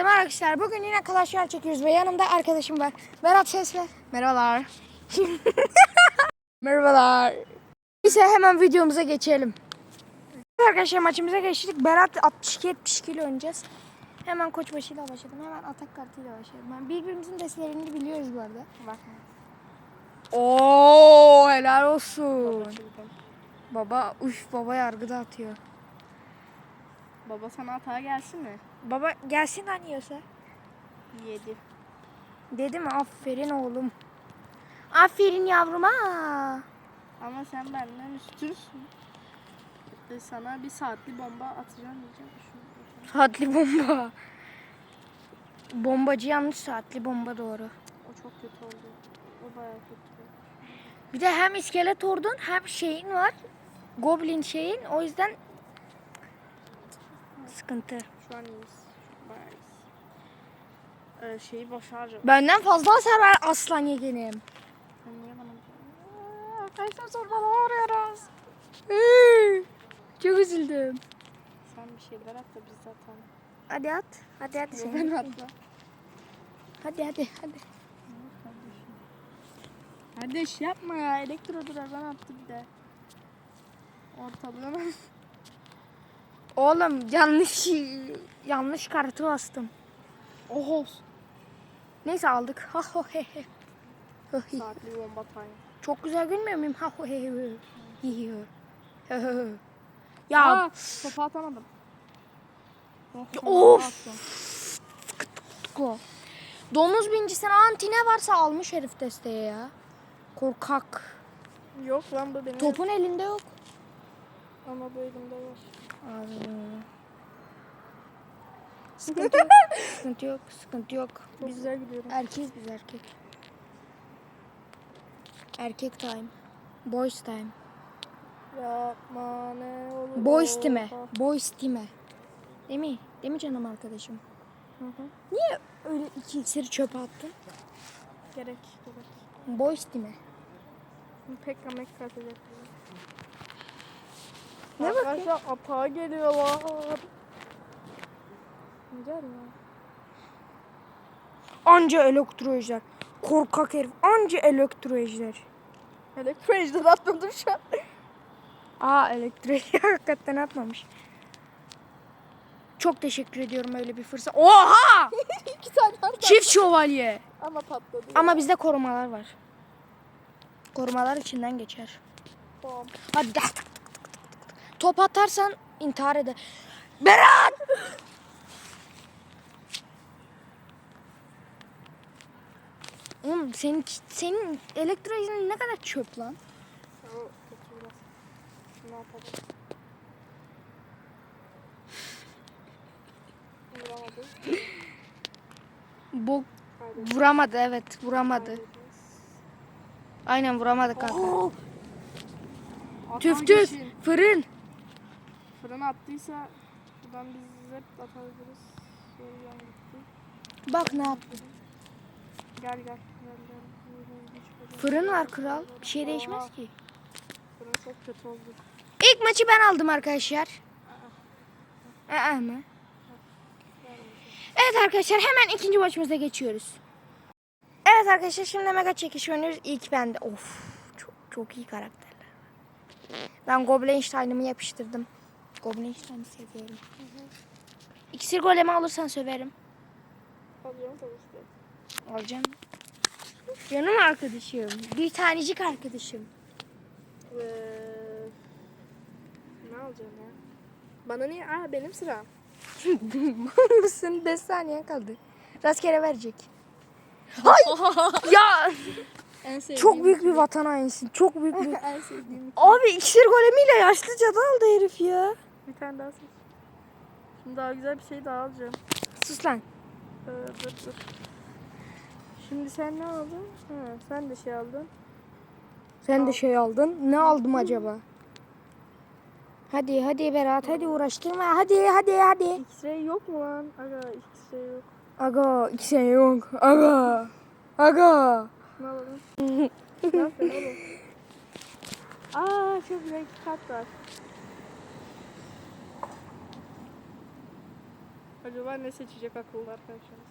Hepinize merhaba arkadaşlar. Bugün yine Clash Royale çekiyoruz ve yanımda arkadaşım var. Berat ses ver. Merhabalar. Merhabalar. Neyse hemen videomuza geçelim. Arkadaşlar maçımıza geçtik. Berat 62-72 ile oynayacağız. Hemen koçbaşıyla başladım. Hemen atak kartıyla başladım. Ben birbirimizin destelerini biliyoruz bu arada. Bakma. Oo helal olsun. Baba uf baba yargıda atıyor. Baba sana hata gelsin mi? Baba gelsin hani yiyorsa. Yedi. Dedi mi? Aferin oğlum. Aferin yavruma. Ama sen benden üstünsün. Ve sana bir saatli bomba atacağım diyeceğim. Şunu- Saatli bomba. Bombacı yanlış saatli bomba doğru. O çok kötü oldu. O bayağı kötü. Bir de hem iskelet ordun hem şeyin var. Goblin şeyin. O yüzden sıkıntı. Şu an iyiyiz. Bayağı iyiyiz. Ee, şeyi boş harcam. Benden fazla hasar ver aslan yegenim. Sen niye bana Arkadaşlar sormalı arıyoruz. Çok üzüldüm. Sen bir şeyler at da biz zaten. Hadi at. Hadi hadi Ben sen. atla. Hadi hadi hadi. Kardeş yapma ya. Elektro ben attı bir de. Ortalığına. Oğlum yanlış yanlış kartı bastım. Oho. Neyse aldık. Ha ho he he. Saatli bomba time. Çok güzel gülmüyor muyum? Ha ho he he. Ya Aa, topu atamadım. Oh, Of. Domuz bincisine anti ne varsa almış herif desteğe ya. Korkak. Yok lan bu benim. Topun elinde yok. Ama bu elimde var. Sıkıntı yok. sıkıntı yok. Sıkıntı yok. Çok Biz güzel gidiyorum. erkeğiz biz erkek. Erkek time. Boys time. Yapma ne olur. Boys time. Boys time. Değil mi? Değil mi canım arkadaşım? Hı hı. Niye öyle iki iksiri çöpe attın? Gerek gerek. Boys time. Pek amek katacak. Ne Arkadaşlar atağa geliyorlar. Gel ya. Anca elektro ejder. Korkak herif. Anca elektro ejder. Elektro ejder atmadım şu an. Aa elektro ejder hakikaten atmamış. Çok teşekkür ediyorum öyle bir fırsat. Oha! İki tane attım. Çift şövalye. Ama patladı. Ama bizde korumalar var. Korumalar içinden geçer. Tamam. Hadi gel. Top atarsan intihar eder. Berat! Oğlum senin, senin elektro ejderin ne kadar çöp lan. Kaybettim. vuramadı evet vuramadı. Aynen vuramadı kanka. Oo! Tüf tüf fırın. Fırına attıysa buradan biz hep atabiliriz. Gitti. Bak ne yaptı. Gel gel. gel, gel. Fırın var kral. Bir şey değişmez ki. Fırın çok kötü oldu. İlk maçı ben aldım arkadaşlar. Aa mı? Evet arkadaşlar hemen ikinci maçımıza geçiyoruz. Evet arkadaşlar şimdi mega çekiş oynuyoruz. İlk bende. Of çok, çok iyi karakterler. Ben Goblinstein'ımı yapıştırdım. Goblinstein'i seviyorum. İksir golemi alırsan söverim. Alıyorum tabii ki. Alacağım. Canım arkadaşım. Bir tanecik arkadaşım. Ve... Ne alacağım ya? Bana niye? Aa benim sıram. mısın? 5 saniye kaldı. Rastgele verecek. Hay! ya En sevdiğim. çok büyük bir vatan hainisin. Çok büyük bir... en sevdiğim. Abi iksir golemiyle yaşlı cadı aldı herif ya. Bir tane daha seç. Şimdi daha güzel bir şey daha alacağım. Sus lan. Ee, dur dur. Şimdi sen ne aldın? Ha, sen de şey aldın. Sen de şey aldın. Ne aldım acaba? Hadi hadi Berat hadi uğraştırma. Hadi hadi hadi. X-ray yok mu lan? Aga X-ray yok. Aga iksir yok. Aga. Aga. Ne alalım? ne yapıyorsun oğlum? Aa çok iki kart var. Acaba ne seçecek akıllı arkadaşlarımız?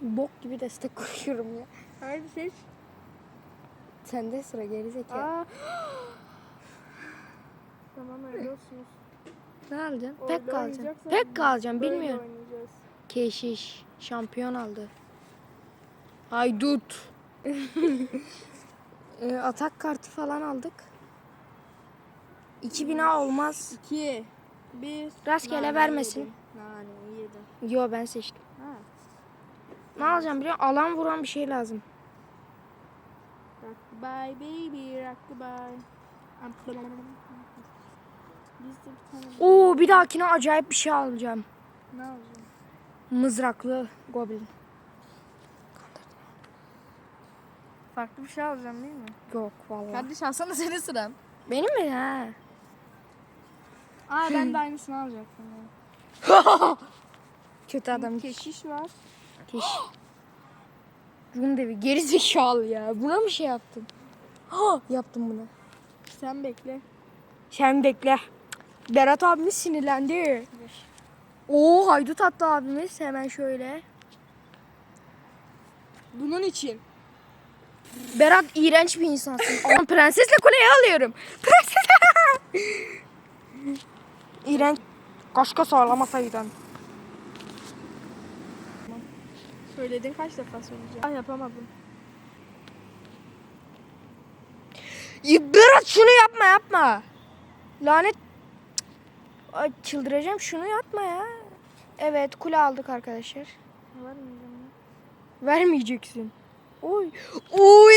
Bok gibi destek koşuyorum ya. Haydi seç. Sende sıra geri zekalı. Aa. tamam öyle olsun. Ne alacaksın? Pek kalacağım. oynayacaksan Pek kalacağım Böyle bilmiyorum. oynayacağız. Keşiş şampiyon aldı. Haydut. e, atak kartı falan aldık. 2000 A olmaz. 2 1 Rastgele vermesin. Nane yedim. Yo ben seçtim. Ha. Ne alacağım biliyor musun? Alan vuran bir şey lazım. Rockabye baby. Biz de bir tane Oo bir dahakine acayip bir şey alacağım. ne alacağız? Mızraklı goblin. Farklı bir şey alacağım değil mi? Yok vallahi. Kardeş alsana senin sıran. Benim mi ha? Aa ben de aynısını alacaktım. Kötü adam. Keşiş var. Keş. Rum devi geri zekalı ya. Buna mı şey yaptın? Ha yaptım bunu. Sen bekle. Sen bekle. Berat abimiz sinirlendi. Oo haydut attı abimiz. Hemen şöyle. Bunun için. Berat iğrenç bir insansın. Ama prensesle kuleyi alıyorum. Prenses. İğrenç. Kaşka sağlamasaydın. Söyledin kaç defa söyleyeceğim. Ay yapamadım. Ya Berat şunu yapma yapma. Lanet. Ay çıldıracağım şunu yapma ya. Evet kule aldık arkadaşlar. Vermeyeceğim. Vermeyeceksin. Oy. Oy.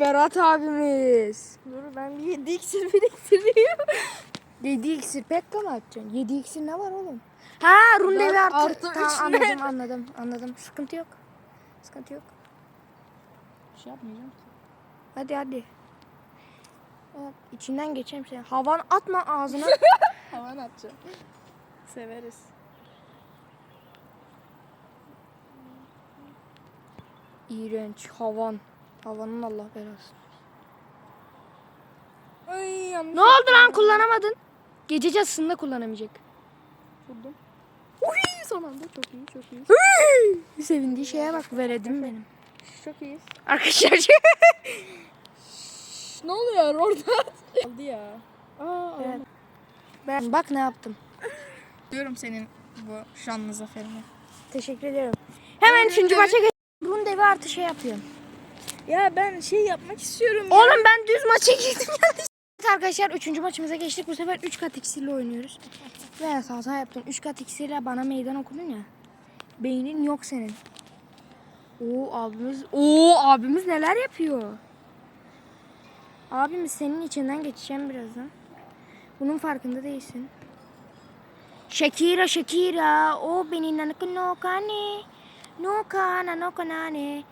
Berat abimiz. Dur ben bir 7 iksir biriktireyim. 7 iksir pek mı atacaksın? 7 iksir ne var oğlum? Ha run Dört devi artı. artı Tamam üç anladım ne? anladım anladım. Sıkıntı yok. Sıkıntı yok. Bir şey yapmayacağım. Hadi hadi. Evet, içinden geçeyim seni. Havan atma ağzına. Havan atacağım. Severiz. İğrenç havan. Havanın Allah belası. Ay. Ne oldu lan kullanamadın? Gece casısında kullanamayacak. Vurdum. Uy son anda çok iyi çok iyi. Sevindiği şeye bak veredim benim. Çok iyiyiz. Arkadaşlar Ne oluyor orada? Aldı ya. Aa Evet. ben bak ne yaptım. Diyorum senin bu şanlı zaferine. Teşekkür ederim. Hemen üçüncü maça geç. Run devi artı şey yapıyorum. Ya ben şey yapmak istiyorum Oğlum ben düz maça girdim yanlış. Evet arkadaşlar üçüncü maçımıza geçtik. Bu sefer 3 kat iksirle oynuyoruz. Ve hata yaptın. 3 kat iksirle bana meydan okudun ya. Beynin yok senin. Oo abimiz. Oo abimiz neler yapıyor? Abimiz senin içinden geçeceğim birazdan. Bunun farkında değilsin. Shakira Shakira o beni no kane no kana no kanane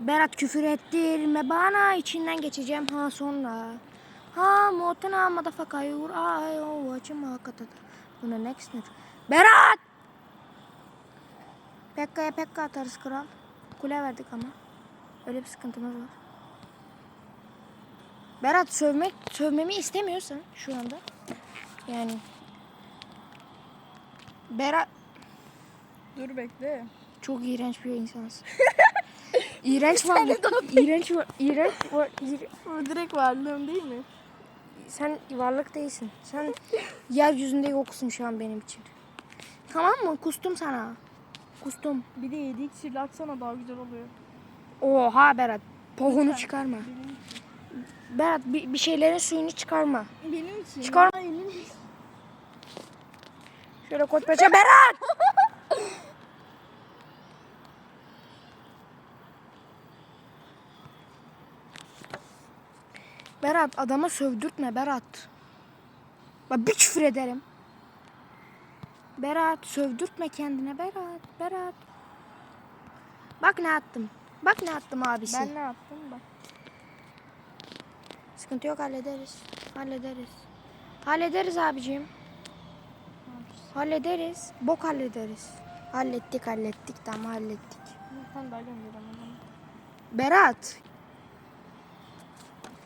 Berat küfür ettirme bana içinden geçeceğim ha sonra. Ha motana motherfucker yur ay o açıma katata. Buna next ne? Berat! Pekka'ya Pekka atarız kral. Kule verdik ama. Öyle bir sıkıntımız var. Berat sövmek, sövmemi istemiyorsan şu anda. Yani. Berat Dur bekle. çok iğrenç bir insansın. iğrenç varlık. iğrenç var. İğrenç var. direkt varlığım değil mi? Sen varlık değilsin. Sen yeryüzünde yoksun şu an benim için. Tamam mı? Kustum sana. Kustum. Bir de 7 iksirli atsana daha güzel oluyor. Oha Berat. Pohunu çıkarma. Benim için. Berat bir, bir şeylerin suyunu çıkarma. Benim için. Çıkar- Ya, elim- Şöyle paça Berat. Berat adama sövdürtme Berat. Bak bir küfür ederim. Berat sövdürtme kendine Berat. Berat. Bak ne attım. Bak ne attım abisi. Ben ne yaptım bak. Sıkıntı yok hallederiz. Hallederiz. Hallederiz abicim. Hallederiz. Bok hallederiz. Hallettik hallettik tamam hallettik. Sen ama. Berat.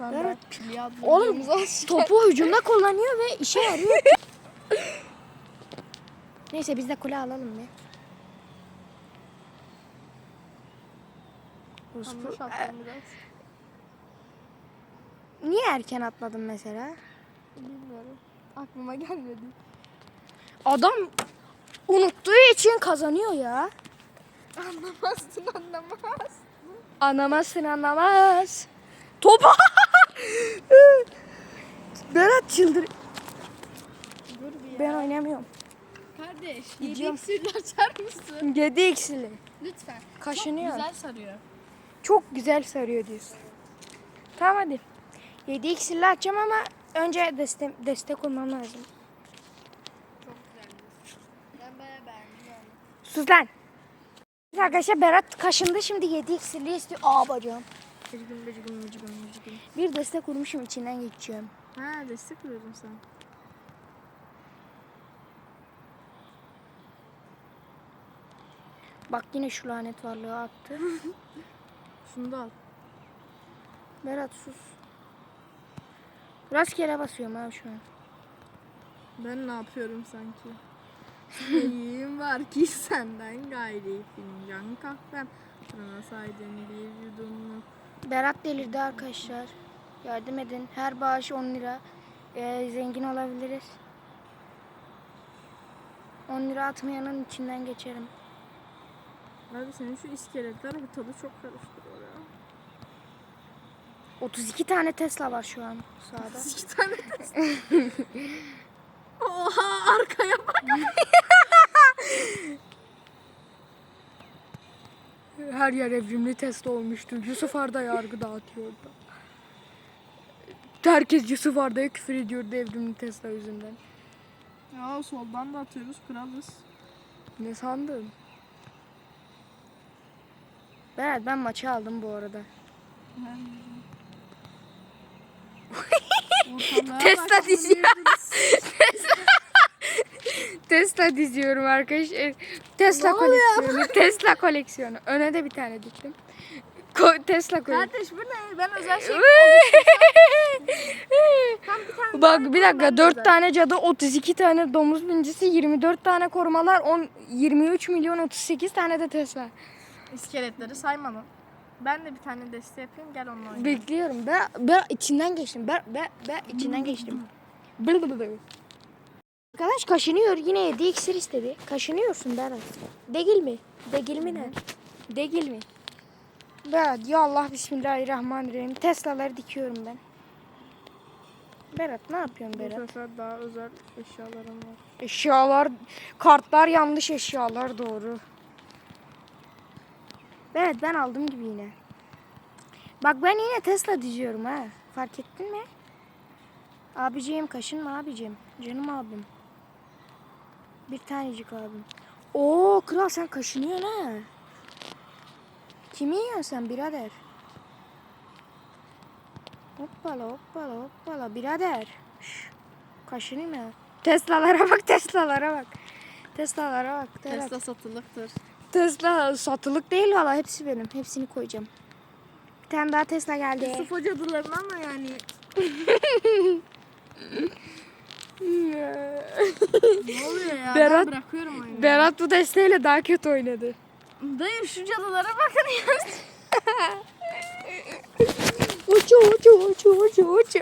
Şu an Evet. adlı Oğlum topu hücumda kullanıyor ve işe yarıyor. Neyse biz de kule alalım. Yanlış attım biraz. Niye erken atladın mesela? Bilmiyorum. Aklıma gelmedi. Adam unuttuğu için kazanıyor ya. Anlamazsın anlamaz. Anlamazsın anlamaz. Topa! Berat çıldır. Dur bir ya. Ben oynamıyorum. Kardeş Gidiyorum. yedi iksirli açar mısın? 7 x'li. Lütfen. Kaşınıyor. Çok güzel sarıyor. Çok güzel sarıyor diyorsun. Tamam hadi. 7 x'li açacağım ama önce destek, destek olmam lazım. Çok güzel. Ben bayağı beğendim yani. Sus lan. Arkadaşlar Berat kaşındı şimdi 7 x'li istiyor. Aa bacağım. Bıcıgın bıcıgın bıcıgın bıcıgın. Bir destek kurmuşum içinden geçiyorum. Ha destek veriyorum sen. Bak yine şu lanet varlığı attı. Şunu da al. Berat sus. Rastgele basıyorum ha şu an. Ben ne yapıyorum sanki? Neyim var ki senden gayri fincan kahvem. Sana saydın bir yudumluk. Berat delirdi arkadaşlar. Yardım edin. Her bağış 10 lira. Ee, zengin olabiliriz. 10 lira atmayanın içinden geçerim. Abi senin şu iskeletler ortalığı çok karıştırıyor ya. 32 tane Tesla var şu an sağda. İki tane de- Oha arkaya bak. Her yer evrimli Tesla olmuştu. Yusuf Arda yargı dağıtıyordu. Herkes Yusuf Arda'ya küfür ediyordu evrimli Tesla yüzünden. Ya soldan da atıyoruz kralız. Ne sandın? Berat ben maçı aldım bu arada. Tesla diziyor. Tesla diziyorum arkadaşlar. Tesla Ne oluyor? koleksiyonu. Tesla koleksiyonu. Öne de bir tane diktim. Ko- Tesla koleksiyonu. Kardeş bu ne? Ben özel şey Bak bir dakika ben de 4 özel. tane cadı 32 tane domuz bincisi 24 tane korumalar 10 23 milyon 38 tane de Tesla. İskeletleri saymadım. Ben de bir tane deste yapayım gel onunla oynayalım. Bekliyorum. Ben, ben içinden geçtim. Ben, ben, ben içinden geçtim. Bıl bıl. Arkadaş kaşınıyor. Yine 7 iksir istedi. Kaşınıyorsun Berat. Değil mi? Değil mi ne? Değil mi? Berat ya Allah bismillahirrahmanirrahim. Tesla'ları dikiyorum ben. Berat ne yapıyorsun Bu Berat? sefer daha özel eşyalarım var. Eşyalar, kartlar yanlış eşyalar doğru. Evet ben aldım gibi yine. Bak ben yine Tesla diziyorum ha. Fark ettin mi? Abiciğim kaşınma abicim. Canım abim. Bir tanecik abim. Oo kral sen kaşınıyorsun ha. Kimi yiyorsun sen birader? Hoppala hoppala hoppala birader. Şş, kaşınayım ya. Tesla'lara bak Tesla'lara bak. Tesla'lara bak. Tesla. Tesla satılıktır. Tesla satılık değil valla hepsi benim. Hepsini koyacağım. Bir tane daha Tesla geldi. Yusuf hocadılarına ama yani ne oluyor ya? Berat- ben bırakıyorum oyunu. Berat bu desteğiyle daha kötü oynadı. Dayı şu cadılara bakın ya. Uçu uçu uçu uçu uçu.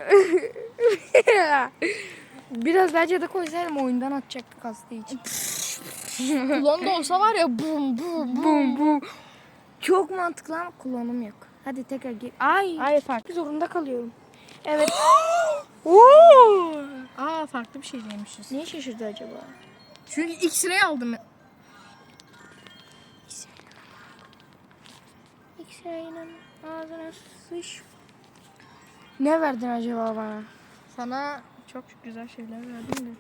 Biraz daha cadı koysaydım oyundan atacaktı kastığı için. Klon da olsa var ya bum bum bum. Bum. Çok mantıklı ama kullanım yok. Hadi tekrar gir. Ay. Ay farklı. Zorunda kalıyorum. Evet. Oo. Aa farklı bir şey demişiz. Niye şaşırdı acaba? Çünkü X-ray aldım. X-ray'ın ağzına sıç. Ne verdin acaba bana? Sana çok güzel şeyler verdim de.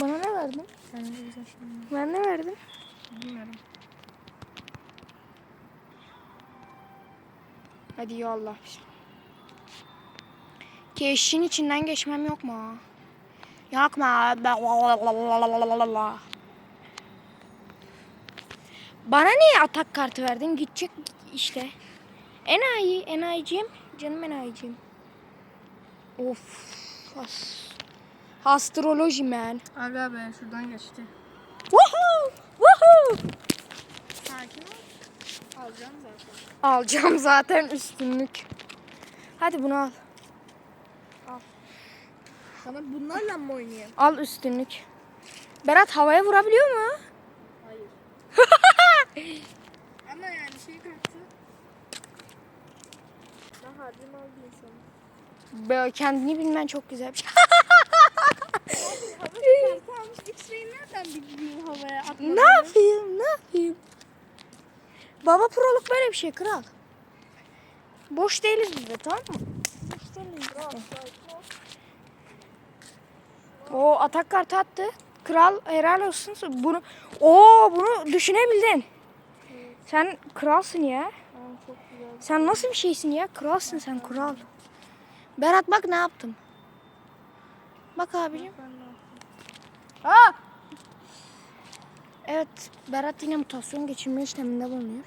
Bana ne verdin? Sana güzel şeyler Ben ne verdim? bilmiyorum. Hadi ya Allah. Keşin içinden geçmem yok mu? Yok mu? Bana niye atak kartı verdin? Gidecek işte. Enayi, enayicim. Canım enayicim. Of. As. Astroloji man. Aga be şuradan geçti. Woohoo! Sakin ol. Alacağım zaten. Alacağım zaten üstünlük. Hadi bunu al. Sana bunlarla mı oynayayım? Al üstünlük. Berat havaya vurabiliyor mu? Hayır. Ama yani şey kartı. Daha harcım aldı insanı. Be, kendini bilmen çok güzel bir şey. Ne yapayım? Ne yapayım? Baba proluk böyle bir şey kral. Boş değiliz biz de tamam mı? Boş değiliz de. O atak kartı attı. Kral helal olsun. Bunu o bunu düşünebildin. Sen kralsın ya. Sen nasıl bir şeysin ya? Kralsın sen kral. Berat bak ne yaptım. Bak abicim. Aa! Evet, Berat yine mutasyon geçirme işleminde bulunuyor.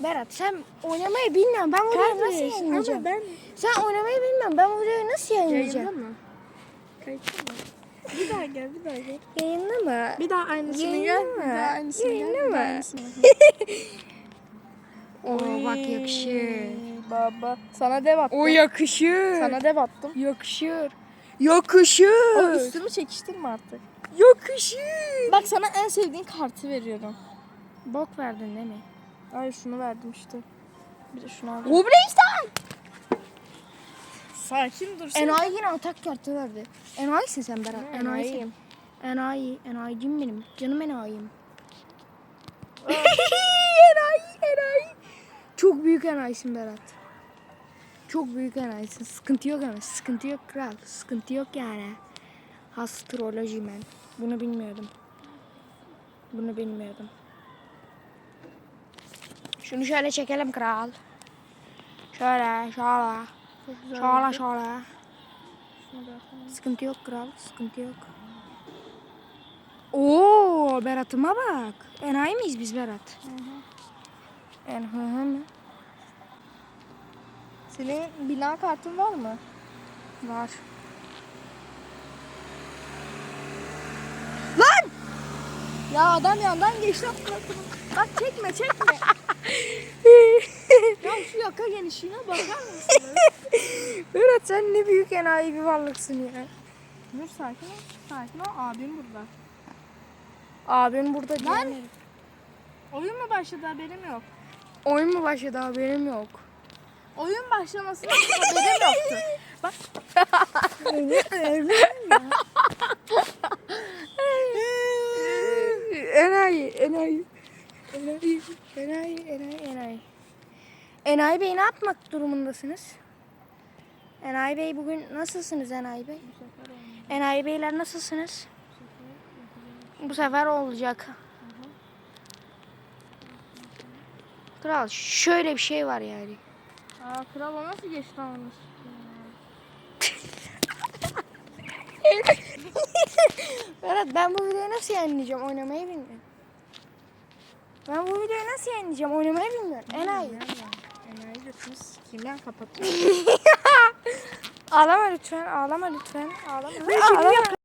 Berat sen oynamayı bilmiyorsun. Ben videoyu nasıl yayınlayacağım? Ben Sen oynamayı bilmiyorsun. Ben videoyu nasıl yayınlayacağım? mı? Kayıtta mı? Bir daha gel, bir daha gel. Yayında mı? Bir daha aynısını Yayında gel. mı? Bir daha aynısını Yayında gel. Bir daha mı? aynısını Oo bak yakışır. Baba. Sana dev attım. O yakışır. Sana dev attım. yakışır. Yakışır. O üstümü çekiştirme artık. Yakışır. Bak sana en sevdiğin kartı veriyorum. Bok verdin değil mi? Ay şunu verdim işte. Bir de şunu aldım. Goblin Sakin dur. Enayi yine atak kartı verdi. Enayisin sen Berat. Enayisin. enayiyim? Enayi. Enayicim benim. Canım enayim. enayi. Enayi. Çok büyük enayisin Berat. Çok büyük enayisin. Sıkıntı yok ama. Sıkıntı yok kral. Sıkıntı yok yani. Astroloji ben. Bunu bilmiyordum. Bunu bilmiyordum. Şunu şöyle çekelim kral. Şöyle, şöyle. Çok güzel. Da yapalım. Sıkıntı yok kral, sıkıntı yok. Oo, Berat'ıma bak. Enayi miyiz biz Berat? En hı hı mı? Senin bina kartın var mı? Var. Ya adam yandan geçti. Bak çekme çekme. şu yaka genişliğine bakar mısın? Berat sen ne büyük enayi bir varlıksın ya. Dur sakin ol. Sakin ol. Abim burada. Abim burada Lan! diyemedim. Oyun mu başladı haberim yok. Oyun mu başladı haberim yok. Oyun başlamasına haberim yoktu. Bak. enayi, enayi. Enayi, enayi, enayi, enayi. Enayi Bey ne yapmak durumundasınız? Enayi Bey bugün nasılsınız Enayi Bey? Enayi Beyler nasılsınız? Bu sefer olacak. Kral şöyle bir şey var yani. Aa kral o nasıl geçti onu? Berat ben bu videoyu nasıl yayınlayacağım? Oynamayı bilmiyorum. Ben bu videoyu nasıl yayınlayacağım? Oynamayı bilmiyorum. Enayi. Enayi sikeyim ben kapatıyorum. Ağlama lütfen, ağlama lütfen. Ağlama. Şunu ağlama.